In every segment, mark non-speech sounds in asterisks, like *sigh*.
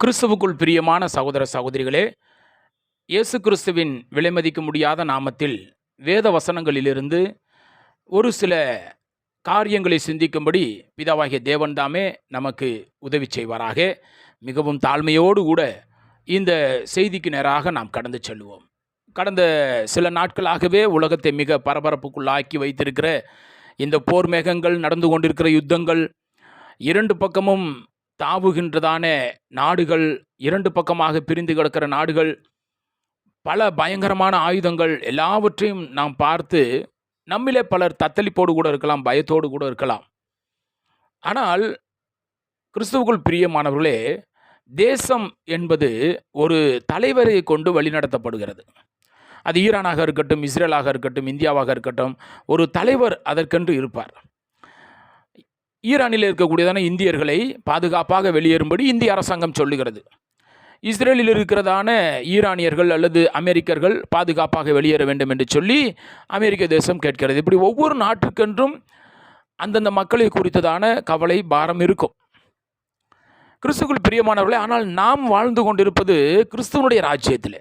கிறிஸ்துவுக்குள் பிரியமான சகோதர சகோதரிகளே இயேசு கிறிஸ்துவின் விலைமதிக்க முடியாத நாமத்தில் வேத வசனங்களிலிருந்து ஒரு சில காரியங்களை சிந்திக்கும்படி பிதாவாகிய தேவன்தாமே நமக்கு உதவி செய்வாராக. மிகவும் தாழ்மையோடு கூட இந்த செய்திக்கு நேராக நாம் கடந்து செல்வோம் கடந்த சில நாட்களாகவே உலகத்தை மிக பரபரப்புக்குள்ளாக்கி வைத்திருக்கிற இந்த போர் மேகங்கள் நடந்து கொண்டிருக்கிற யுத்தங்கள் இரண்டு பக்கமும் தாவுகின்றதான? நாடுகள் இரண்டு பக்கமாக பிரிந்து கிடக்கிற நாடுகள் பல பயங்கரமான ஆயுதங்கள் எல்லாவற்றையும் நாம் பார்த்து நம்மிலே பலர் தத்தளிப்போடு கூட இருக்கலாம் பயத்தோடு கூட இருக்கலாம். ஆனால் கிறிஸ்துவுக்குள் பிரியமானவர்களே தேசம் என்பது ஒரு தலைவரை கொண்டு வழிநடத்தப்படுகிறது. அது ஈரானாக இருக்கட்டும் இஸ்ரேலாக இருக்கட்டும் இந்தியாவாக இருக்கட்டும் ஒரு தலைவர் அதற்கென்று இருப்பார். ஈரானில் இருக்கக்கூடியதான இந்தியர்களை பாதுகாப்பாக வெளியேறும்படி இந்திய அரசாங்கம் சொல்லுகிறது. இஸ்ரேலில் இருக்கிறதான ஈரானியர்கள் அல்லது அமெரிக்கர்கள் பாதுகாப்பாக வெளியேற வேண்டும் என்று சொல்லி அமெரிக்க தேசம் கேட்கிறது. இப்படி ஒவ்வொரு நாட்டுக்கென்றும் அந்தந்த மக்களை குறித்ததான கவலை பாரம் இருக்கும். கிறிஸ்துக்குள் பிரியமானவர்களே ஆனால் நாம் வாழ்ந்து கொண்டிருப்பது கிறிஸ்துவனுடைய ராஜ்யத்தில்.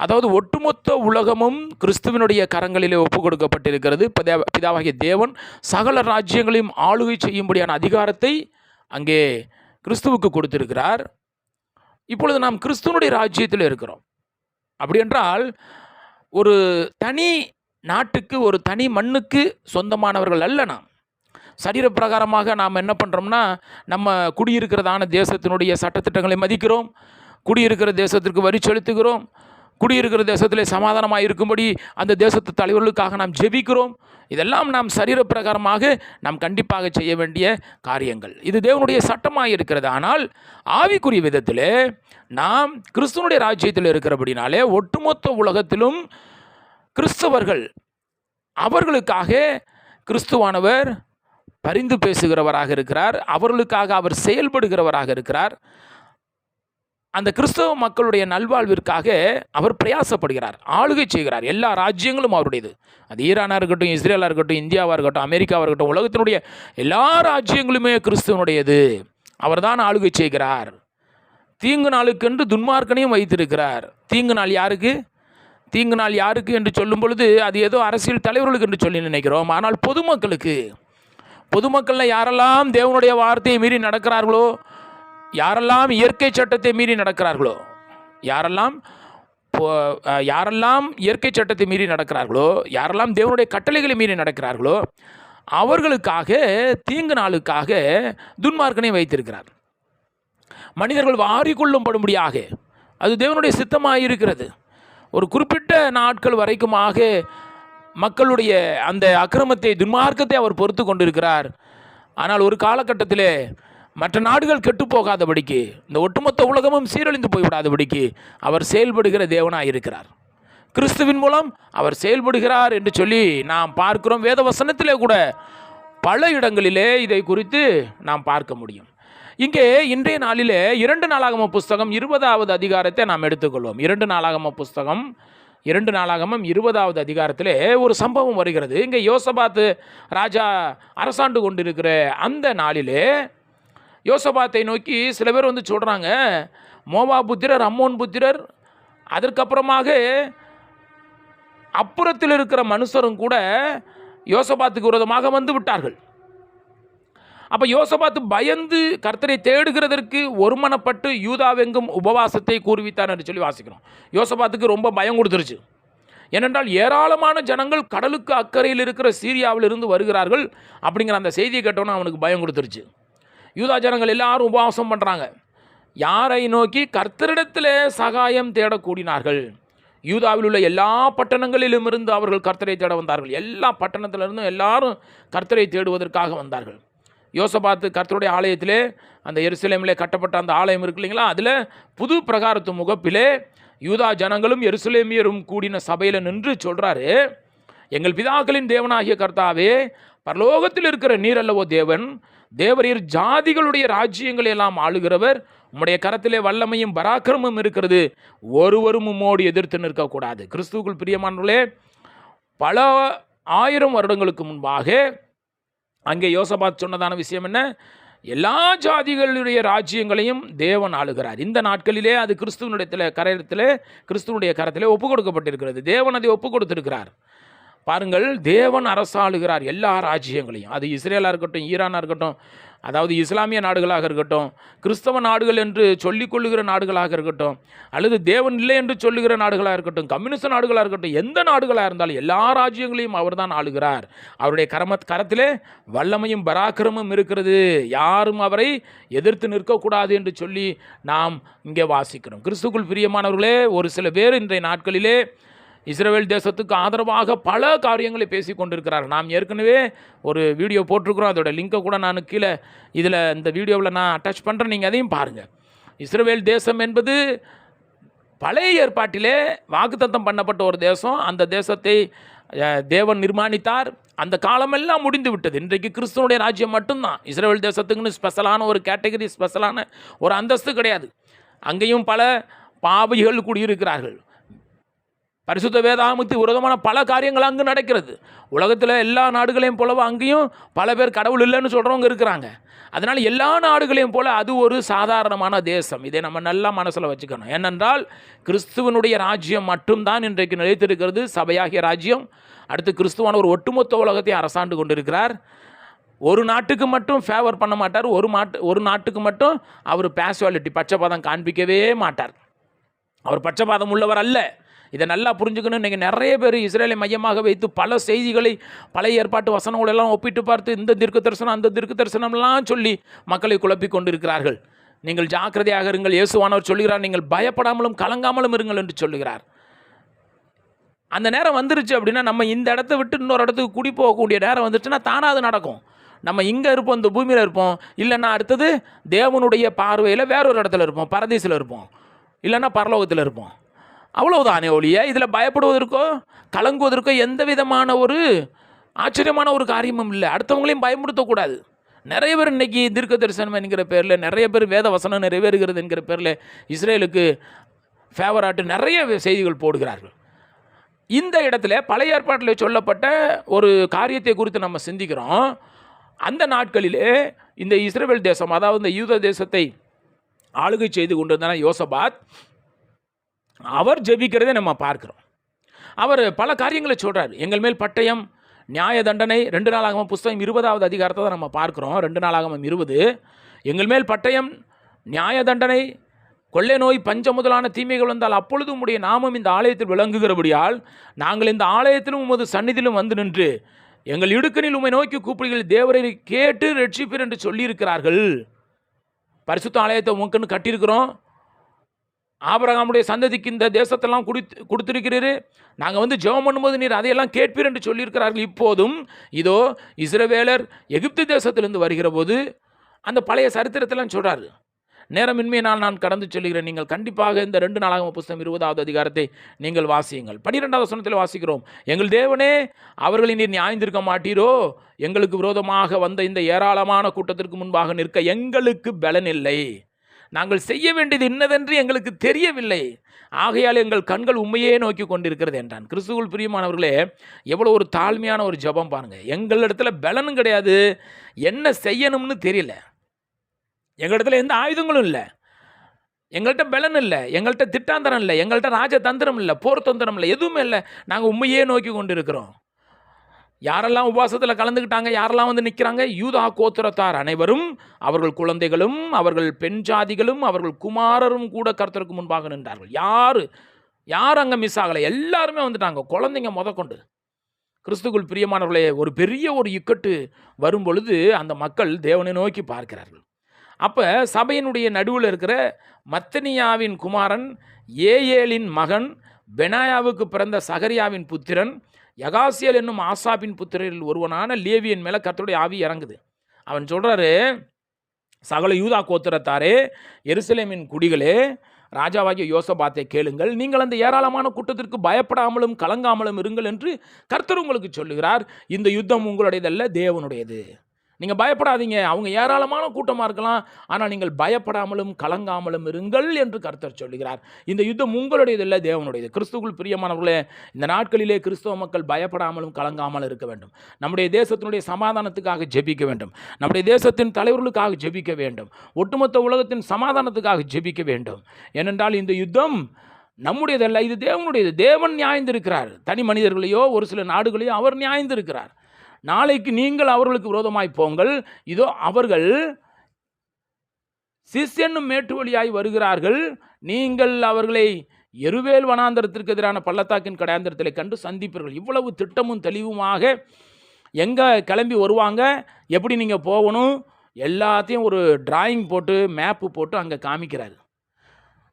அதாவது ஒட்டுமொத்த உலகமும் கிறிஸ்துவனுடைய கரங்களிலே ஒப்பு கொடுக்கப்பட்டிருக்கிறது பிதாவாகிய தேவன் சகல ராஜ்யங்களையும் ஆளுகை செய்யும்படியான அதிகாரத்தை அங்கே கிறிஸ்துவுக்கு கொடுத்திருக்கிறார். இப்பொழுது நாம் கிறிஸ்துவனுடைய ராஜ்யத்தில் இருக்கிறோம். அப்படி என்றால் ஒரு தனி நாட்டுக்கு ஒரு தனி மண்ணுக்கு சொந்தமானவர்கள் அல்ல நாம். சரீரப்பிரகாரமாக நாம் என்ன பண்ணுறோம்னா நம்ம குடியிருக்கிறதான தேசத்தினுடைய சட்டத்திட்டங்களை மதிக்கிறோம் குடியிருக்கிற தேசத்திற்கு வரி செலுத்துகிறோம் குடியிருக்கிற தேசத்திலே சமாதானமாக இருக்கும்படி அந்த தேசத்து தலைவர்களுக்காக நாம் ஜெபிக்கிறோம். இதெல்லாம் நாம் சரீரப்பிரகாரமாக நாம் கண்டிப்பாக செய்ய வேண்டிய காரியங்கள். இது தேவனுடைய சட்டமாக இருக்கிறது. ஆனால் ஆவிக்குரிய விதத்தில் நாம் கிறிஸ்துவனுடைய ராஜ்யத்தில் இருக்கிறபடினாலே ஒட்டுமொத்த உலகத்திலும் கிறிஸ்தவர்கள் அவர்களுக்காக கிறிஸ்துவானவர் பரிந்து பேசுகிறவராக இருக்கிறார். அவர்களுக்காக அவர் செயல்படுகிறவராக இருக்கிறார். அந்த கிறிஸ்தவ மக்களுடைய நல்வாழ்விற்காக அவர் பிரயாசப்படுகிறார் ஆளுகை செய்கிறார். எல்லா ராஜ்யங்களும் அவருடையது. அது ஈரானாக இருக்கட்டும் இஸ்ரேலாக இருக்கட்டும் இந்தியாவாக இருக்கட்டும் அமெரிக்காவாக இருக்கட்டும் உலகத்தினுடைய எல்லா ராஜ்யங்களுமே கிறிஸ்துவனுடையது. அவர்தான் ஆளுகை செய்கிறார். தீங்கு நாளுக்கென்று துன்மார்க்கனையும் வைத்திருக்கிறார். தீங்கு நாள் யாருக்கு? தீங்கு நாள் யாருக்கு என்று சொல்லும் பொழுது அது ஏதோ அரசியல் தலைவர்களுக்கு என்று சொல்லி நினைக்கிறோம். ஆனால் பொதுமக்களுக்கு பொதுமக்களில் யாரெல்லாம் தேவனுடைய வார்த்தையை மீறி நடக்கிறார்களோ யாரெல்லாம் இயற்கை சட்டத்தை மீறி நடக்கிறார்களோ யாரெல்லாம் யாரெல்லாம் இயற்கை சட்டத்தை மீறி நடக்கிறார்களோ யாரெல்லாம் தேவனுடைய கட்டளைகளை மீறி நடக்கிறார்களோ அவர்களுக்காக தீங்கு நாளுக்காக துன்மார்க்கனை வைத்திருக்கிறார். மனிதர்கள் வாரிக்கொள்ளும்படும்படியாக அது தேவனுடைய சித்தமாக இருக்கிறது ஒரு குறிப்பிட்ட நாட்கள் வரைக்குமாக மக்களுடைய அந்த அக்கிரமத்தை துன்மார்க்கத்தை அவர் பொறுத்து கொண்டிருக்கிறார். ஆனால் ஒரு காலகட்டத்திலே மற்ற நாடுகள் கெட்டு போகாதபடிக்கு இந்த ஒட்டுமொத்த உலகமும் சீரழிந்து போய்விடாதபடிக்கு அவர் செயல்படுகிற தேவனாக இருக்கிறார். கிறிஸ்துவின் மூலம் அவர் செயல்படுகிறார் என்று சொல்லி நாம் பார்க்கிறோம். வேத வசனத்திலே கூட பல இடங்களிலே இதை குறித்து நாம் பார்க்க முடியும். இங்கே இன்றைய நாளிலே இரண்டு நாளாகம புஸ்தகம் இருபதாவது அதிகாரத்தை நாம் எடுத்துக்கொள்வோம். இரண்டு நாளாகம புஸ்தகம் இரண்டு நாளாகமும் இருபதாவது அதிகாரத்திலே ஒரு சம்பவம் வருகிறது. இங்கே யோசபாத்து ராஜா அரசாண்டு கொண்டிருக்கிற அந்த நாளிலே யோசபாத்தை நோக்கி சில பேர் வந்து சொல்கிறாங்க மோவா புத்திரர் அம்மோன் புத்திரர் அதற்கப்புறமாக அப்புறத்தில் இருக்கிற மனுஷரும் கூட யோசபாத்துக்கு விரோதமாக வந்து விட்டார்கள். அப்போ யோசபாத்து பயந்து கர்த்தரை தேடுகிறதற்கு ஒருமனப்பட்டு யூதாவெங்கும் உபவாசத்தை கூறுவித்தார் என்று சொல்லி வாசிக்கிறோம். யோசபாத்துக்கு ரொம்ப பயம் கொடுத்துருச்சு. ஏனென்றால் ஏராளமான ஜனங்கள் கடலுக்கு அக்கறையில் இருக்கிற சீரியாவிலிருந்து வருகிறார்கள். அப்படிங்கிற அந்த செய்தியை கேட்டோன்னே அவனுக்கு பயம் கொடுத்துருச்சு. யூதா ஜனங்கள் எல்லாரும் உபவாசம் பண்ணுறாங்க யாரை நோக்கி? கர்த்தரிடத்தில் சகாயம் தேடக்கூடினார்கள். யூதாவில் உள்ள எல்லா பட்டணங்களிலும் இருந்து அவர்கள் கர்த்தரை தேட வந்தார்கள். எல்லா பட்டணத்திலிருந்தும் எல்லாரும் கர்த்தரை தேடுவதற்காக வந்தார்கள். யோசபாத்து கர்த்தருடைய ஆலயத்திலே அந்த எருசலேமிலே கட்டப்பட்ட அந்த ஆலயம் இருக்கு இல்லைங்களா? அதில் புது பிரகாரத்து முகப்பிலே யூதா ஜனங்களும் எருசலேமியரும் கூடின சபையில் நின்று சொல்கிறாரு எங்கள் பிதாக்களின் தேவனாகிய கர்த்தாவே பரலோகத்தில் இருக்கிற நீர் அல்லவோ தேவன் தேவரீர் ஜாதிகளுடைய ராஜ்யங்களை எல்லாம் ஆளுகிறவர். உம்முடைய கரத்திலே வல்லமையும் பராக்கிரமும் இருக்கிறது. ஒருவரும் உம்மோடு எதிர்த்து நிற்கக்கூடாது. கிறிஸ்துவுக்குள் பிரியமானவர்களே பல ஆயிரம் வருடங்களுக்கு முன்பாக அங்கே யோசபாத் சொன்னதான விஷயம் என்ன? எல்லா ஜாதிகளுடைய ராஜ்யங்களையும் தேவன் ஆளுகிறார். இந்த நாட்களிலே அது கிறிஸ்துவனுடைய கரத்தில் கிறிஸ்துவனுடைய கரத்திலே ஒப்பு கொடுக்கப்பட்டிருக்கிறது தேவன் அதை ஒப்பு கொடுத்திருக்கிறார் பாருங்கள் தேவன் அரசாளுகிறார் எல்லா ராஜ்யங்களையும். அது இஸ்ரேலாக இருக்கட்டும் ஈரானாக இருக்கட்டும் அதாவது இஸ்லாமிய நாடுகளாக இருக்கட்டும் கிறிஸ்தவ நாடுகள் என்று சொல்லிக் கொள்ளுகிற நாடுகளாக இருக்கட்டும் அல்லது தேவன் இல்லை என்று சொல்லுகிற நாடுகளாக இருக்கட்டும் கம்யூனிஸ்ட் நாடுகளாக இருக்கட்டும் எந்த நாடுகளாக இருந்தாலும் எல்லா ராஜ்யங்களையும் அவர்தான் ஆளுகிறார். அவருடைய கரம கரத்திலே வல்லமையும் பராக்கிரமும் இருக்கிறது. யாரும் அவரை எதிர்த்து நிற்கக்கூடாது என்று சொல்லி நாம் இங்கே வாசிக்கிறோம். கிறிஸ்துக்குள் பிரியமானவர்களே ஒரு சில பேர் இன்றைய நாட்களிலே இஸ்ரேல் தேசத்துக்கு ஆதரவாக பல காரியங்களை பேசி கொண்டிருக்கிறார். நாம் ஏற்கனவே ஒரு வீடியோ போட்டிருக்கிறோம். அதோட லிங்கை கூட நான் கீழே இதில் இந்த வீடியோவில் நான் அட்டாச் பண்ணுறேன் நீங்கள் அதையும் பாருங்கள் இஸ்ரேல் தேசம் என்பது பழைய ஏற்பாட்டிலே வாக்குத்தத்தம் பண்ணப்பட்ட ஒரு தேசம். அந்த தேசத்தை தேவன் நிர்மாணித்தார். அந்த காலமெல்லாம் முடிந்து விட்டது. இன்றைக்கு கிறிஸ்துவனுடைய ராஜ்யம் மட்டும்தான். இஸ்ரேல் தேசத்துக்குன்னு ஸ்பெஷலான ஒரு கேட்டகரி ஸ்பெஷலான ஒரு அந்தஸ்து கிடையாது. அங்கேயும் பல பாவிகள் குடியிருக்கிறார்கள். பரிசுத்த வேதாகமத்துக்கு விரோதமான பல காரியங்கள் அங்கு நடக்கிறது. உலகத்தில் எல்லா நாடுகளையும் போலவும் அங்கேயும் பல பேர் கடவுள் இல்லைன்னு சொல்கிறவங்க இருக்கிறாங்க. அதனால் எல்லா நாடுகளையும் போல அது ஒரு சாதாரணமான தேசம். இதை நம்ம நல்லா மனசில் வச்சுக்கணும். ஏனென்றால் கிறிஸ்துவனுடைய ராஜ்யம் மட்டும்தான் இன்றைக்கு நிலைத்திருக்கிறது. சபையாகிய ராஜ்யம். அடுத்து கிறிஸ்துவான ஒரு ஒட்டுமொத்த உலகத்தை அரசாண்டு கொண்டிருக்கிறார். ஒரு நாட்டுக்கு மட்டும் ஃபேவர் பண்ண மாட்டார். ஒரு மாட்டு ஒரு நாட்டுக்கு மட்டும் அவர் பேசுவாலிட்டி பச்சைப்பாதம் காண்பிக்கவே மாட்டார். அவர் பச்சைப்பாதம் உள்ளவர் அல்ல. இதை நல்லா புரிஞ்சுக்கணும். இன்றைக்கி நிறைய பேர் இஸ்ரேலை மையமாக வைத்து பல செய்திகளை பழைய ஏற்பாட்டு வசனங்களெல்லாம் ஒப்பிட்டு பார்த்து இந்த திருக்கு தரிசனம் அந்த திருக்கு தரிசனம்லாம் சொல்லி மக்களை குழப்பிக் கொண்டிருக்கிறார்கள். நீங்கள் ஜாக்கிரதையாக இருங்கள். இயேசுவானவர் சொல்கிறார் நீங்கள் பயப்படாமலும் கலங்காமலும் இருங்கள் என்று சொல்லுகிறார். அந்த நேரம் வந்துருச்சு அப்படின்னா நம்ம இந்த இடத்த விட்டு இன்னொரு இடத்துக்கு குடி போகக்கூடிய நேரம் வந்துருச்சுன்னா தானாக அது நடக்கும். நம்ம இங்கே இருப்போம் இந்த பூமியில் இருப்போம். இல்லைன்னா அடுத்தது தேவனுடைய பார்வையில் வேறொரு இடத்துல இருப்போம் பரதீசில் இருப்போம். இல்லைன்னா பரலோகத்தில் இருப்போம். அவ்வளவுதானே ஒழிய? இதில் பயப்படுவதற்கோ கலங்குவதற்கோ எந்த விதமான ஒரு ஆச்சரியமான ஒரு காரியமும் இல்லை. அடுத்தவங்களையும் பயமுறுத்தக்கூடாது. நிறைய பேர் இன்னைக்கு தீர்க்க தரிசனம் என்கிற பேரில் நிறைய பேர் வேத வசனம் நிறைவேறுகிறது என்கிற பேரில் இஸ்ரேலுக்கு ஃபேவராட்டு நிறைய செய்திகள் போடுகிறார்கள். இந்த இடத்துல பழைய ஏற்பாட்டில் சொல்லப்பட்ட ஒரு காரியத்தை குறித்து நம்ம சிந்திக்கிறோம். அந்த நாட்களிலே இந்த இஸ்ரேல் தேசம் அதாவது இந்த யூத தேசத்தை ஆளுகை செய்து கொண்டிருந்தான யோசபாத் அவர் ஜெபிக்கிறதை நம்ம பார்க்குறோம். அவர் பல காரியங்களை சொல்கிறார் எங்கள் மேல் பட்டயம் நியாய தண்டனை ரெண்டு நாளாகவும் புஸ்தகம் இருபதாவது அதிகாரத்தை தான் நம்ம பார்க்குறோம். ரெண்டு நாளாகவும் இருபது. எங்கள் மேல் பட்டயம் நியாய தண்டனை கொள்ளை நோய் பஞ்ச முதலான தீமைகள் வந்தால் அப்பொழுது உம்முடைய நாமம் இந்த ஆலயத்தில் விளங்குகிறபடியால் நாங்கள் இந்த ஆலயத்திலும் உமது சந்நிதியிலும் வந்து நின்று எங்கள் இடுக்கனில் உம்மை நோக்கி கூப்பிடுகள் தேவரை கேட்டு ரட்சிப்பீர் என்று சொல்லியிருக்கிறார்கள். பரிசுத்த ஆலயத்தை உங்கன்னு கட்டியிருக்கிறோம். ஆபரகாமுடைய சந்ததிக்கு இந்த தேசத்தெல்லாம் கொடுத்து கொடுத்துருக்கிறீர். நாங்கள் வந்து ஜெபம் பண்ணும்போது நீர் அதையெல்லாம் கேட்பீர் என்று சொல்லியிருக்கிறார்கள். இப்போதும் இதோ இஸ்ரவேலர் எகிப்து தேசத்திலிருந்து வருகிற போது அந்த பழைய சரித்திரத்தெல்லாம் சொல்கிறாரு நேரமின்மையினால் நான் கடந்து சொல்கிறேன். நீங்கள் கண்டிப்பாக இந்த ரெண்டு நாளாக புஸ்தகம் இருபதாவது அதிகாரத்தை நீங்கள் வாசியுங்கள். பனிரெண்டாவது வசனத்தில் வாசிக்கிறோம். எங்கள் தேவனே அவர்களை நீர் நியாய்ந்திருக்க மாட்டீரோ? எங்களுக்கு விரோதமாக வந்த இந்த ஏராளமான கூட்டத்திற்கு முன்பாக நிற்க எங்களுக்கு பலன் இல்லை. நாங்கள் செய்ய வேண்டியது இன்னதென்று எங்களுக்கு தெரியவில்லை. ஆகையால் எங்கள் கண்கள் உண்மையே நோக்கி கொண்டிருக்கிறது என்றான். கிறிஸ்துவுள் பிரியமானவர்களே எவ்வளோ ஒரு தாழ்மையான ஒரு ஜெபம் பாருங்கள் எங்களிடத்துல பலனும் கிடையாது. என்ன செய்யணும்னு தெரியல. எங்களிடத்துல எந்த ஆயுதங்களும் இல்லை. எங்கள்கிட்ட பலன் இல்லை. எங்கள்கிட்ட திட்டாந்தரம் இல்லை. எங்கள்கிட்ட ராஜதந்திரம் இல்லை. போர் தந்திரம் இல்லை. எதுவுமே இல்லை. நாங்கள் உண்மையே நோக்கி கொண்டு இருக்கிறோம் யாரெல்லாம் உபவாசத்தில் கலந்துக்கிட்டாங்க யாரெல்லாம் வந்து நிற்கிறாங்க யூதா கோத்திரத்தார் அனைவரும் அவர்கள் குழந்தைகளும் அவர்கள் பெண் ஜாதிகளும் அவர்கள் குமாரரும் கூட கர்த்தருக்கு முன்பாக நின்றார்கள். யார்? யார் அங்கே மிஸ் ஆகலை? எல்லாருமே வந்துட்டாங்க. குழந்தைங்க முதற்கொண்டு கிறிஸ்துக்குள் பிரியமானவர்களே ஒரு பெரிய ஒரு இக்கட்டு வரும் பொழுது அந்த மக்கள் தேவனை நோக்கி பார்க்கிறார்கள். அப்போ சபையினுடைய நடுவில் இருக்கிற மத்தனியாவின் குமாரன் ஏஏலின் மகன் பெனாயாவுக்கு பிறந்த சகரியாவின் புத்திரன் யகாசியல் என்னும் ஆசாபின் புத்திரரில் ஒருவனான லேவியன் மேலே கர்த்தருடைய ஆவி இறங்குது. அவன் சொல்கிறாரு சகல யூதா கோத்திரத்தாரே எருசலேமின் குடிகளே ராஜாவாகிய யோசபாத்தை கேளுங்கள். நீங்கள் அந்த ஏராளமான கூட்டத்திற்கு பயப்படாமலும் கலங்காமலும் இருங்கள் என்று கர்த்தர் உங்களுக்கு சொல்லுகிறார். இந்த யுத்தம் உங்களுடையதல்ல தேவனுடையது. நீங்கள் பயப்படாதீங்க. அவங்க ஏராளமான கூட்டமாக இருக்கலாம். ஆனால் நீங்கள் பயப்படாமலும் கலங்காமலும் இருங்கள் என்று கர்த்தர் சொல்லுகிறார். இந்த யுத்தம் உங்களுடையது இல்லை தேவனுடையது. கிறிஸ்துக்குள் பிரியமானவர்களே இந்த நாட்களிலே கிறிஸ்தவ மக்கள் பயப்படாமலும் கலங்காமல் இருக்க வேண்டும். நம்முடைய தேசத்தினுடைய சமாதானத்துக்காக ஜெபிக்க வேண்டும். நம்முடைய தேசத்தின் தலைவர்களுக்காக ஜெபிக்க வேண்டும். ஒட்டுமொத்த உலகத்தின் சமாதானத்துக்காக ஜெபிக்க வேண்டும். ஏனென்றால் இந்த யுத்தம் நம்முடையதல்ல இது தேவனுடையது. தேவன் நியாய்ந்திருக்கிறார். தனி மனிதர்களையோ ஒரு சில நாடுகளையோ அவர் நியாய்ந்திருக்கிறார். நாளைக்கு நீங்கள் அவர்களுக்கு விரோதமாய் போங்கள். இதோ அவர்கள் சிஷ்யனும் மேட்டு வழியாய் வருகிறார்கள். நீங்கள் அவர்களை எருவேல் வனாந்தரத்திற்கு எதிரான பள்ளத்தாக்கின் கடையாந்திரத்தில் கண்டு சந்திப்பீர்கள். இவ்வளவு திட்டமும் தெளிவுமாக எங்கே கிளம்பி வருவாங்க? எப்படி நீங்கள் போகணும்? எல்லாத்தையும் ஒரு டிராயிங் போட்டு மேப்பு போட்டு அங்கே காமிக்கிறாரு.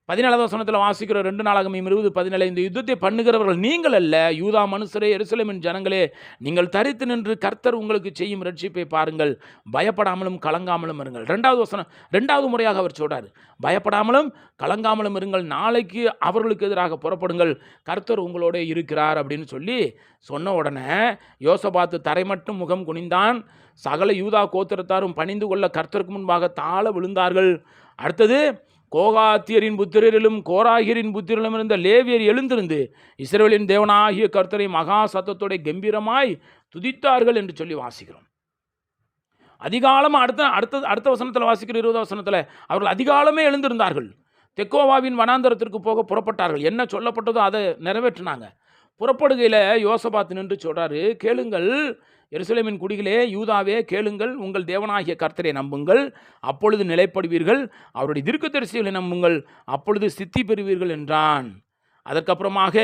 பதினேழாவது வசனத்தில் வாசிக்கிற ரெண்டு நாளாகமையும் இருபது பதினேழு இந்த யுத்தத்தை பண்ணுகிறவர்கள் நீங்கள் அல்ல. யூதா மனுஷரே எருசலேமின் ஜனங்களே நீங்கள் தரித்து நின்று கர்த்தர் உங்களுக்கு செய்யும் ரட்சிப்பை பாருங்கள். பயப்படாமலும் கலங்காமலும் இருங்கள். ரெண்டாவது வசனம் ரெண்டாவது முறையாக அவர் சொல்கிறார் பயப்படாமலும் கலங்காமலும் இருங்கள். நாளைக்கு அவர்களுக்கு எதிராக புறப்படுங்கள். கர்த்தர் உங்களோட இருக்கிறார் அப்படின்னு சொல்லி சொன்ன உடனே யோசபாத்து தரை மட்டும் முகம் குனிந்தான். சகல யூதா கோத்திரத்தாரும் பணிந்து கொள்ள கர்த்தருக்கு முன்பாக தாழ விழுந்தார்கள். அடுத்தது கோகாத்தியரின் புத்திரரிலும் கோராகியரின் புத்திரிலும் இருந்த லேவியர் எழுந்திருந்து இஸ்ரேலின் தேவனாகிய கர்த்தரை மகா சத்தத்தோட கம்பீரமாய் துதித்தார்கள் என்று சொல்லி வாசிக்கிறோம். அதிகாலமாக அடுத்த அடுத்த அடுத்த வசனத்தில் வாசிக்கிற இருபது வசனத்தில் அவர்கள் அதிகாலமே எழுந்திருந்தார்கள். தெக்கோவாவின் வனாந்தரத்திற்கு போக புறப்பட்டார்கள். என்ன சொல்லப்பட்டதோ அதை நிறைவேற்றினாங்க. புறப்படுகையில் யோசபாத் நின்று சொல்கிறாரு கேளுங்கள் எருசலேமின் குடிகளே யூதாவே கேளுங்கள் உங்கள் தேவனாகிய கர்த்தரை நம்புங்கள் அப்பொழுது நிலைப்படுவீர்கள் அவருடைய தீர்க்கதரிசிகளை நம்புங்கள் அப்பொழுது சித்தி பெறுவீர்கள் என்றான். அதற்கப்புறமாக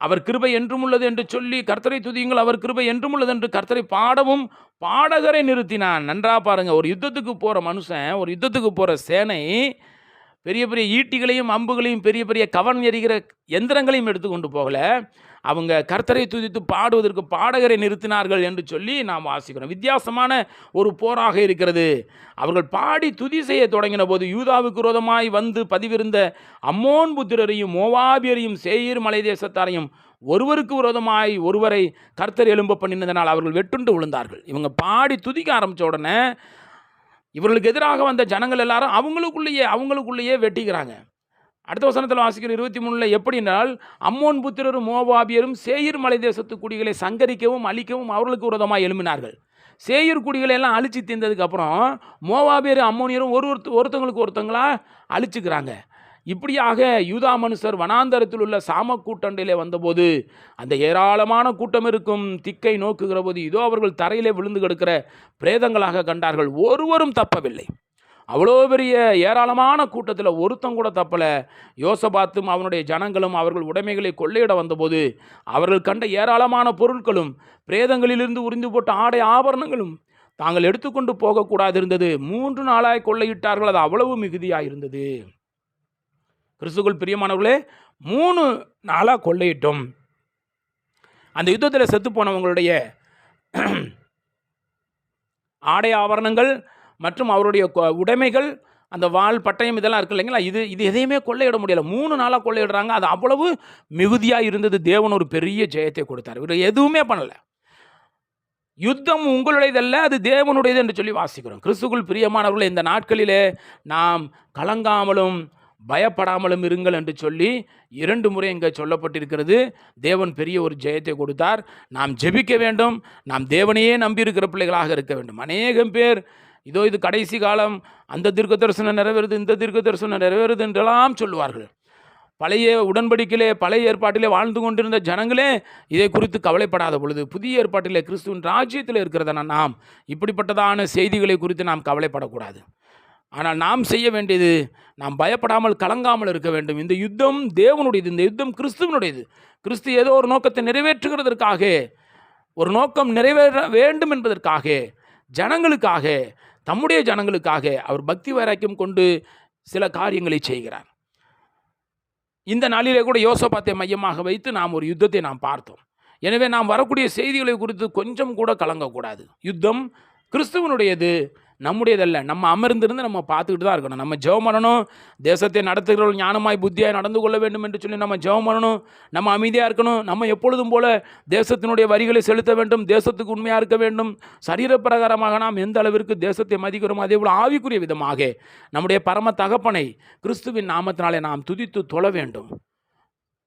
அவர் கிருபை என்றும் உள்ளது என்று சொல்லி கர்த்தரை துதியுங்கள் அவர் கிருபை என்றும் உள்ளது என்று கர்த்தரை பாடவும் பாடகரை நிறுத்தினான். நன்றா பாருங்கள் ஒரு யுத்தத்துக்கு போகிற மனுஷன் ஒரு யுத்தத்துக்கு போகிற சேனை பெரிய பெரிய ஈட்டிகளையும் அம்புகளையும் பெரிய பெரிய கவன் எறிகிற எந்திரங்களையும் எடுத்துக்கொண்டு போகல. அவங்க கர்த்தரை துதித்து பாடுவதற்கு பாடகரை நிறுத்தினார்கள் என்று சொல்லி நாம் வாசிக்கிறோம். வித்தியாசமான ஒரு போராக இருக்கிறது. அவர்கள் பாடி துதி செய்ய தொடங்கின போது யூதாவுக்கு விரோதமாய் வந்து பதிவிருந்த அம்மோன் புத்திரரையும் மோவாபியரையும் சேயீர் மலை தேசத்தாரையும் ஒருவருக்கு விரோதமாய் ஒருவரை கர்த்தர் எழும்ப பண்ணினதனால் அவர்கள் வெட்டுண்டு விழுந்தார்கள். இவங்க பாடி துதிக்க ஆரம்பித்த உடனே இவர்களுக்கு எதிராக வந்த ஜனங்கள் எல்லாரும் அவங்களுக்குள்ளேயே அவங்களுக்குள்ளேயே வெட்டிக்கிறாங்க. அடுத்த வசனத்தில் வாசிக்கிற இருபத்தி மூணில் எப்படினால் அம்மோன் புத்திரரும் மோவாபியரும் சேயிர் மலை தேசத்து குடிகளை சங்கரிக்கவும் அழிக்கவும் அவர்களுக்கு விரோதமாக எழும்பினார்கள். சேயூர் குடிகளை எல்லாம் அழிச்சு தீர்ந்ததுக்கப்புறம் மோவாபியர் அம்மோனியரும் ஒரு ஒருத்த ஒருத்தவங்களுக்கு ஒருத்தங்களா அழிச்சுக்கிறாங்க. இப்படியாக யூதா மனுஷர் வனாந்தரத்தில் உள்ள சாம கூட்டண்டையிலே வந்தபோது அந்த ஏராளமான கூட்டம் இருக்கும் திக்கை நோக்குகிற போது இதோ அவர்கள் தரையிலே விழுந்து கிடக்கிற பிரேதங்களாக கண்டார்கள். ஒருவரும் தப்பவில்லை. அவ்வளோ பெரிய ஏராளமான கூட்டத்தில் ஒருத்தம் கூட தப்பலை. யோசபாத்தும் அவனுடைய ஜனங்களும் அவர்கள் உடைமைகளை கொள்ளையிட வந்தபோது அவர்கள் கண்ட ஏராளமான பொருட்களும் பிரேதங்களிலிருந்து உறிந்து போட்ட ஆடை ஆபரணங்களும் தாங்கள் எடுத்துக்கொண்டு போகக்கூடாது இருந்தது மூன்று நாளாய் கொள்ளையிட்டார்கள். அது அவ்வளவு மிகுதியாக இருந்தது கிறிஸ்துக்குள் பிரியமானவர்களே மூணு நாளாக கொள்ளையிட்டோம். அந்த யுத்தத்தில் செத்து போனவங்களுடைய ஆடை ஆபரணங்கள் மற்றும் அவருடைய கொ- உடைமைகள் அந்த வாள் பட்டயம் இதெல்லாம் இருக்கு இல்லைங்களா? இது இது எதையுமே கொள்ளையிட முடியலை. மூணு நாளாக கொள்ளையிடுறாங்க. அது அவ்வளவு மிகுதியாக இருந்தது. தேவன் ஒரு பெரிய ஜெயத்தை கொடுத்தார். இவர் எதுவுமே பண்ணலை. யுத்தம் உங்களுடையதல்ல அது தேவனுடையது என்று சொல்லி வாசிக்கிறோம். கிறிஸ்துக்குள் பிரியமானவர்கள் இந்த நாட்களிலே நாம் கலங்காமலும் பயப்படாமலும் இருங்கள் என்று சொல்லி இரண்டு முறை இங்கே சொல்லப்பட்டிருக்கிறது. தேவன் பெரிய ஒரு ஜெயத்தை கொடுத்தார். நாம் ஜெபிக்க வேண்டும். நாம் தேவனையே நம்பியிருக்கிற பிள்ளைகளாக இருக்க வேண்டும். அநேகம் பேர் இதோ இது கடைசி காலம். அந்த தீர்க்க தரிசனம் நிறைவேறுது இந்த தீர்க்க தரிசனம் நிறைவேறுது என்றெல்லாம் சொல்லுவார்கள். பழைய உடன்படிக்கையிலே பழைய ஏற்பாட்டிலே வாழ்ந்து கொண்டிருந்த ஜனங்களே இதை குறித்து கவலைப்படாத பொழுது புதிய ஏற்பாட்டிலே கிறிஸ்துவின் ராஜ்யத்தில் இருக்கிறதான நாம் இப்படிப்பட்டதான செய்திகளை குறித்து நாம் கவலைப்படக்கூடாது. ஆனால் நாம் செய்ய வேண்டியது நாம் பயப்படாமல் கலங்காமல் இருக்க வேண்டும். இந்த யுத்தம் தேவனுடையது இந்த யுத்தம் கிறிஸ்துவனுடையது. கிறிஸ்து ஏதோ ஒரு நோக்கத்தை நிறைவேற்றுகிறதற்காக ஒரு நோக்கம் நிறைவேற வேண்டும் என்பதற்காக ஜனங்களுக்காக தம்முடைய ஜனங்களுக்காக அவர் பக்தி வைராக்கியம் கொண்டு சில காரியங்களை செய்கிறார். இந்த நாளிலே கூட யோசபாத்தை மையமாக வைத்து நாம் ஒரு யுத்தத்தை நாம் பார்த்தோம். எனவே நாம் வரக்கூடிய செய்திகளை குறித்து கொஞ்சம் கூட கலங்கக்கூடாது. யுத்தம் கிறிஸ்துவனுடையது. நம்முடையதல்ல. நம்ம அமர்ந்திருந்து நம்ம பார்த்துக்கிட்டு தான் இருக்கணும். நம்ம ஜெபம் பண்ணணும். தேசத்தை நடத்துகிறவர்கள் ஞானமாய் புத்தியாய் நடந்து கொள்ள வேண்டும் என்று சொல்லி நம்ம ஜெபம் பண்ணணும். நம்ம அமைதியாக இருக்கணும். நம்ம எப்பொழுதும் போல தேசத்தினுடைய வரிகளை செலுத்த வேண்டும். தேசத்துக்கு உண்மையாக இருக்க வேண்டும். சரீரப்பிரகாரமாக நாம் எந்த அளவிற்கு தேசத்தை மதிக்கிறோமோ அதே போல் ஆவிக்குரிய விதமாக நம்முடைய பரம தகப்பனை கிறிஸ்துவின் நாமத்தினாலே நாம் துதித்து தொழ வேண்டும்.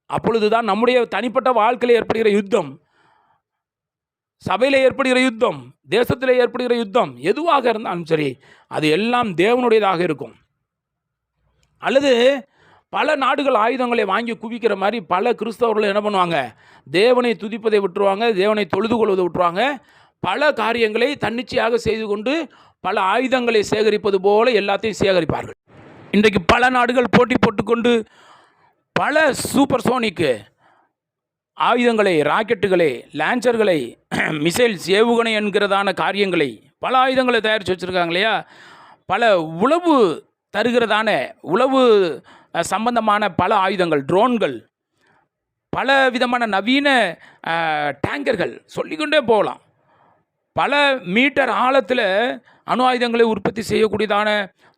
அப்பொழுதுதான் நம்முடைய தனிப்பட்ட வாழ்க்கையில் ஏற்படுகிற யுத்தம் சபையில் ஏற்படுகிற யுத்தம் தேசத்தில் ஏற்படுகிற யுத்தம் எதுவாக இருந்தாலும் சரி அது எல்லாம் தேவனுடையதாக இருக்கும். அல்லது பல நாடுகள் ஆயுதங்களை வாங்கி குவிக்கிற மாதிரி பல கிறிஸ்தவர்கள் என்ன பண்ணுவாங்க? தேவனை துதிப்பதை விட்டுருவாங்க தேவனை தொழுது கொள்வதை விட்டுருவாங்க. பல காரியங்களை தன்னிச்சையாக செய்து கொண்டு பல ஆயுதங்களை சேகரிப்பது போல எல்லாத்தையும் சேகரிப்பார்கள். இன்றைக்கு பல நாடுகள் போட்டி போட்டுக்கொண்டு பல சூப்பர் சோனிக்கு ஆயுதங்களை ராக்கெட்டுகளை லான்ச்சர்களை *clears throat* மிசைல்ஸ் ஏவுகணை என்கிறதான காரியங்களை பல ஆயுதங்களை தயாரித்து வச்சுருக்காங்க இல்லையா? பல உளவு தருகிறதான உளவு சம்பந்தமான பல ஆயுதங்கள் ட்ரோன்கள் பல விதமான நவீன டேங்கர்கள் சொல்லிக்கொண்டே போகலாம். பல மீட்டர் ஆழத்தில் அணு ஆயுதங்களை உற்பத்தி செய்யக்கூடியதான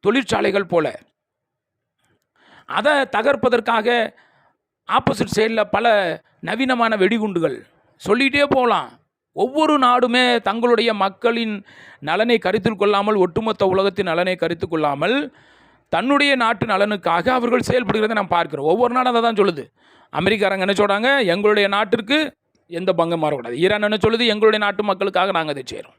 தொழிற்சாலைகள் போல. அதை தகர்ப்பதற்காக ஆப்போசிட் சைடில் பல நவீனமான வெடிகுண்டுகள். சொல்லிகிட்டே போகலாம். ஒவ்வொரு நாடுமே தங்களுடைய மக்களின் நலனை கருத்தில் கொள்ளாமல் ஒட்டுமொத்த உலகத்தின் நலனை கருத்தில் கொள்ளாமல் தன்னுடைய நாட்டு நலனுக்காக அவர்கள் செயல்படுகிறதை நாம் பார்க்கிறோம். ஒவ்வொரு நாடும் அதை தான் சொல்லுது. அமெரிக்காரங்க என்ன சொல்கிறாங்க எங்களுடைய நாட்டிற்கு எந்த பங்கம் மாறக்கூடாது. ஈரான் என்ன சொல்லுது? எங்களுடைய நாட்டு மக்களுக்காக நாங்கள் இதை செய்கிறோம்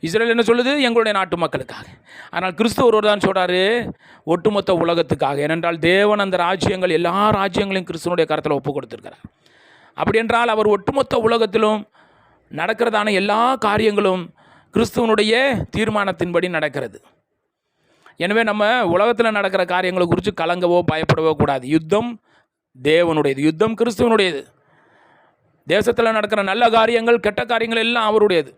இஸ்ரேல் என்ன சொல்லுது? எங்களுடைய நாட்டு மக்களுக்காக. ஆனால் கிறிஸ்துவர் தான் சொல்கிறாரு ஒட்டுமொத்த உலகத்துக்காக. ஏனென்றால் தேவன் அந்த ராஜ்யங்கள் எல்லா ராஜ்யங்களையும் கிறிஸ்துவனுடைய கரத்தில் ஒப்பு கொடுத்துருக்கிறார். அப்படி என்றால் அவர் ஒட்டுமொத்த உலகத்திலும் நடக்கிறதான எல்லா காரியங்களும் கிறிஸ்துவனுடைய தீர்மானத்தின்படி நடக்கிறது. எனவே நம்ம உலகத்தில் நடக்கிற காரியங்களை குறித்து கலங்கவோ பயப்படவோ கூடாது. யுத்தம் தேவனுடையது. யுத்தம் கிறிஸ்துவனுடையது. தேசத்தில் நடக்கிற நல்ல காரியங்கள் கெட்ட காரியங்கள் எல்லாம் அவருடையது.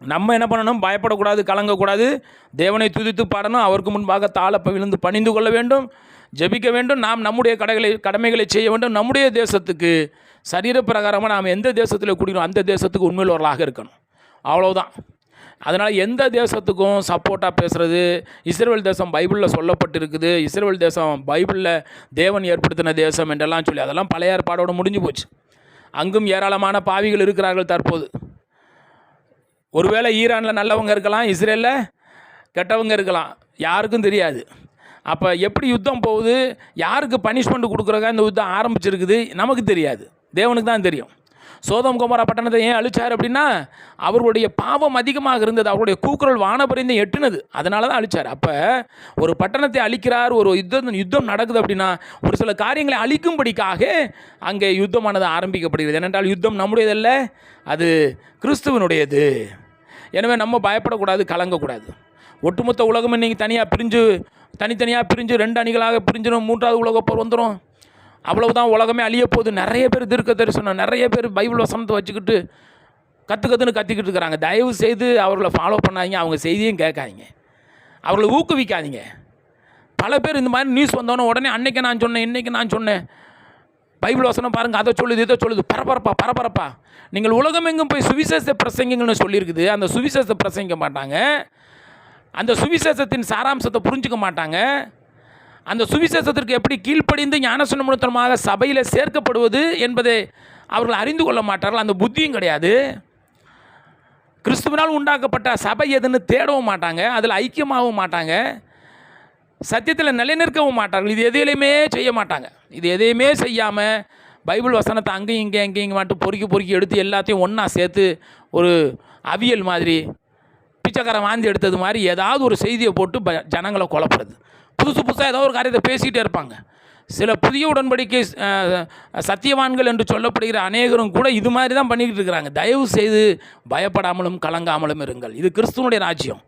நம்ம என்ன பண்ணணும்? பயப்படக்கூடாது கலங்கக்கூடாது. தேவனை துதித்து பாடணும். அவருக்கு முன்பாக தாழ விழுந்து பணிந்து கொள்ள வேண்டும். ஜெபிக்க வேண்டும். நாம் நம்முடைய கடைகளை கடமைகளை செய்ய வேண்டும். நம்முடைய தேசத்துக்கு சரீர பிரகாரமாக நாம் எந்த தேசத்தில் குடிக்கிறோம்? அந்த தேசத்துக்கு உண்மையுள்ளவர்களாக இருக்கணும். அவ்வளோதான் அதனால் எந்த தேசத்துக்கும் சப்போர்ட்டாக பேசுகிறது இஸ்ரேல் தேசம் பைபிளில் சொல்லப்பட்டிருக்குது. இஸ்ரேல் தேசம் பைபிளில் தேவன் ஏற்படுத்தின தேசம் என்றெல்லாம் சொல்லி அதெல்லாம் பழைய ஏற்பாடோடு முடிஞ்சு போச்சு. அங்கும் ஏராளமான பாவிகள் இருக்கிறார்கள் தற்போது. ஒருவேளை ஈரானில் நல்லவங்க இருக்கலாம் இஸ்ரேலில் கெட்டவங்க இருக்கலாம். யாருக்கும் தெரியாது. அப்போ எப்படி யுத்தம் போகுது? யாருக்கு பனிஷ்மெண்ட் கொடுக்குறாங்க இந்த யுத்தம் ஆரம்பிச்சிருக்குது? நமக்கு தெரியாது. தேவனுக்கு தான் தெரியும். சோதம் குமாரா பட்டணத்தை ஏன் அழிச்சார் அப்படின்னா அவர்களுடைய பாவம் அதிகமாக இருந்தது. அவருடைய கூக்குரல் வானபரிந்து எட்டுனது. அதனால தான் அழிச்சார். அப்போ ஒரு பட்டணத்தை அழிக்கிறார் ஒரு யுத்தம் யுத்தம் நடக்குது அப்படின்னா ஒரு சில காரியங்களை அழிக்கும்படிக்காக அங்கே யுத்தமானது ஆரம்பிக்கப்படுகிறது. ஏனென்றால் யுத்தம் நம்முடையதல்ல அது கிறிஸ்துவனுடையது. எனவே நம்ம பயப்படக்கூடாது கலங்கக்கூடாது. ஒட்டுமொத்த உலகம் நீங்கள் தனியாக பிரிஞ்சு தனித்தனியாக பிரிஞ்சு ரெண்டு அணிகளாக பிரிஞ்சிடும் மூன்றாவது உலகப் போர் வந்துடும் அவ்வளவுதான் உலகமே அழிய போகுது. நிறைய பேர் தீர்க்க தரிசனம் நிறைய பேர் பைபிள் வசனத்தை வச்சுக்கிட்டு கற்று கற்றுன்னு கத்திக்கிட்டு இருக்கிறாங்க. தயவு செய்து அவர்களை ஃபாலோ பண்ணாதீங்க. அவங்க செய்தியும் கேட்காதீங்க. அவர்களை ஊக்குவிக்காதீங்க. பல பேர் இந்த மாதிரி நியூஸ் வந்தோன்னே உடனே அன்னைக்கு நான் சொன்னேன் இன்னைக்கு நான் சொன்னேன். பைபிள் வசனம் பாருங்கள் அதை சொல்லுது இதை சொல்லுது. பரபரப்பா பரபரப்பா. நீங்கள் உலகமெங்கும் போய் சுவிசேஷ பிரசங்கங்கள்னு சொல்லியிருக்குது. அந்த சுவிசேஷத்தை பிரசங்கிக்க மாட்டாங்க. அந்த சுவிசேஷத்தின் சாராம்சத்தை புரிஞ்சுக்க மாட்டாங்க. அந்த சுவிசேஷத்திற்கு எப்படி கீழ்ப்படிந்து ஞானசுனமுத்தமாக சபையில் சேர்க்கப்படுவது என்பதை அவர்கள் அறிந்து கொள்ள மாட்டார்கள். அந்த புத்தியும் கிடையாது. கிறிஸ்துவனால் உண்டாக்கப்பட்ட சபை எதுன்னு தேடவும் மாட்டாங்க. அதில் ஐக்கியமாகவும் மாட்டாங்க. சத்தியத்தில் நிலைநிற்கவும் மாட்டார்கள். இது எதையிலையுமே செய்ய மாட்டாங்க. இது எதையுமே செய்யாமல் பைபிள் வசனத்தை அங்கேயும் இங்கே அங்கேயும் இங்கே மட்டும் பொறுக்கி பொறுக்கி எடுத்து எல்லாத்தையும் ஒன்றா சேர்த்து ஒரு அவியல் மாதிரி பிச்சைக்காரன் வாந்தி எடுத்தது மாதிரி ஏதாவது ஒரு செய்தியை போட்டு ப ஜனங்களை குழப்புறது புதுசு புதுசாக ஏதோ ஒரு காரியத்தை பேசிக்கிட்டே இருப்பாங்க. சில புதிய உடன்படிக்கை சத்தியவான்கள் என்று சொல்லப்படுகிற அநேகரும் கூட இது மாதிரி தான் பண்ணிக்கிட்டு இருக்கிறாங்க. தயவு செய்து பயப்படாமலும் கலங்காமலும் இருங்கள். இது கிறிஸ்துவனுடைய ராஜ்யம்.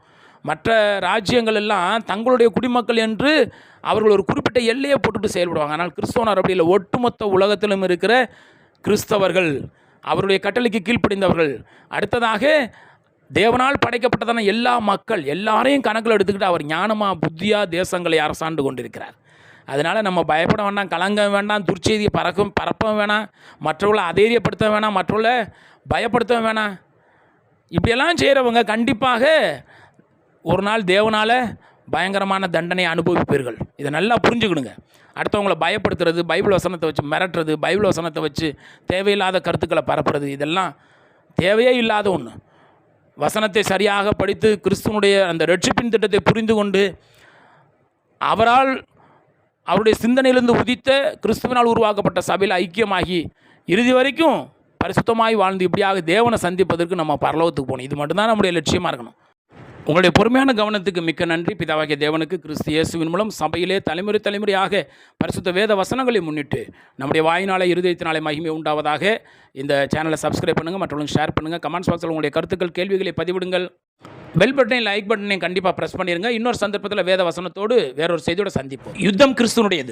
மற்ற ராஜ்யங்கள் எல்லாம் தங்களுடைய குடிமக்கள் என்று அவர்கள் ஒரு குறிப்பிட்ட எல்லையை போட்டுட்டு செயல்படுவாங்க. ஆனால் கிறிஸ்தவனர் அப்படி இல்லை. ஒட்டுமொத்த உலகத்திலும் இருக்கிற கிறிஸ்தவர்கள் அவருடைய கட்டளைக்கு கீழ்ப்படிந்தவர்கள் அடுத்ததாக தேவனால் படைக்கப்பட்டதான எல்லா மக்கள் எல்லாரையும் கணக்கில் எடுத்துக்கிட்டு அவர் ஞானமாக புத்தியாக தேசங்களை அரசாண்டு கொண்டிருக்கிறார். அதனால் நம்ம பயப்பட வேண்டாம் கலங்க வேண்டாம் துர்ச்செய்தியை பறக்கும் பரப்ப வேணாம் மற்றவர்களை அதேரியப்படுத்த வேணாம் மற்றவர்களை பயப்படுத்த வேணாம். இப்படியெல்லாம் செய்கிறவங்க கண்டிப்பாக ஒரு நாள் தேவனால் பயங்கரமான தண்டனை அனுபவிப்பீர்கள். இதை நல்லா புரிஞ்சுக்கணுங்க அடுத்தவங்களை பயப்படுத்துறது பைபிள் வசனத்தை வச்சு மிரட்டுறது பைபிள் வசனத்தை வச்சு தேவையில்லாத கருத்துக்களை பரப்புறது இதெல்லாம் தேவையே இல்லாத ஒன்று வசனத்தை சரியாக படித்து கிறிஸ்துவனுடைய அந்த ரட்சிப்பின் திட்டத்தை புரிந்து கொண்டு அவரால் அவருடைய சிந்தனையிலிருந்து உதித்த கிறிஸ்துவினால் உருவாக்கப்பட்ட சபையில் ஐக்கியமாகி இறுதி வரைக்கும் பரிசுத்தமாய் வாழ்ந்து இப்படியாக தேவனை சந்திப்பதற்கு நம்ம பரலோகத்துக்கு போகணும். இது மட்டும்தான் நம்முடைய லட்சியமாக இருக்கணும். உங்களுடைய பொறுமையான கவனத்துக்கு மிக்க நன்றி. பிதாவாகிய தேவனுக்கு கிறிஸ்து இயேசுவின் மூலம் சபையிலே தலைமுறை தலைமுறையாக பரிசுத்த வேத வசனங்களை முன்னிட்டு நம்முடைய வாயினாலே இருதயத்தினாலே மகிமை உண்டாவதாக. இந்த சேனலை சப்ஸ்கிரைப் பண்ணுங்கள் மற்றவங்களுக்கு ஷேர் பண்ணுங்கள் கமெண்ட்ஸ் பாக்ஸில் உங்களுடைய கருத்துக்கள் கேள்விகளை பதிவிடுங்கள். பெல் பட்டனையும் லைக் பட்டனையும் கண்டிப்பாக ப்ரெஸ் பண்ணிடுங்க இன்னொரு சந்தர்ப்பத்தில் வேத வசனத்தோடு வேறொரு செய்தியோட சந்திப்போம். யுத்தம் கிறிஸ்துவனுடையது